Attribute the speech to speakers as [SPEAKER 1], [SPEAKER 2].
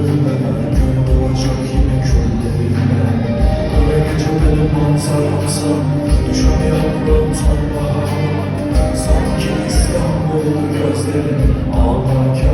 [SPEAKER 1] görünmeme Doğacak yine küllerime Kara geceleri manzar hamsa Düşen yandan sonbahar Sanki İstanbul gözlerim ağlarken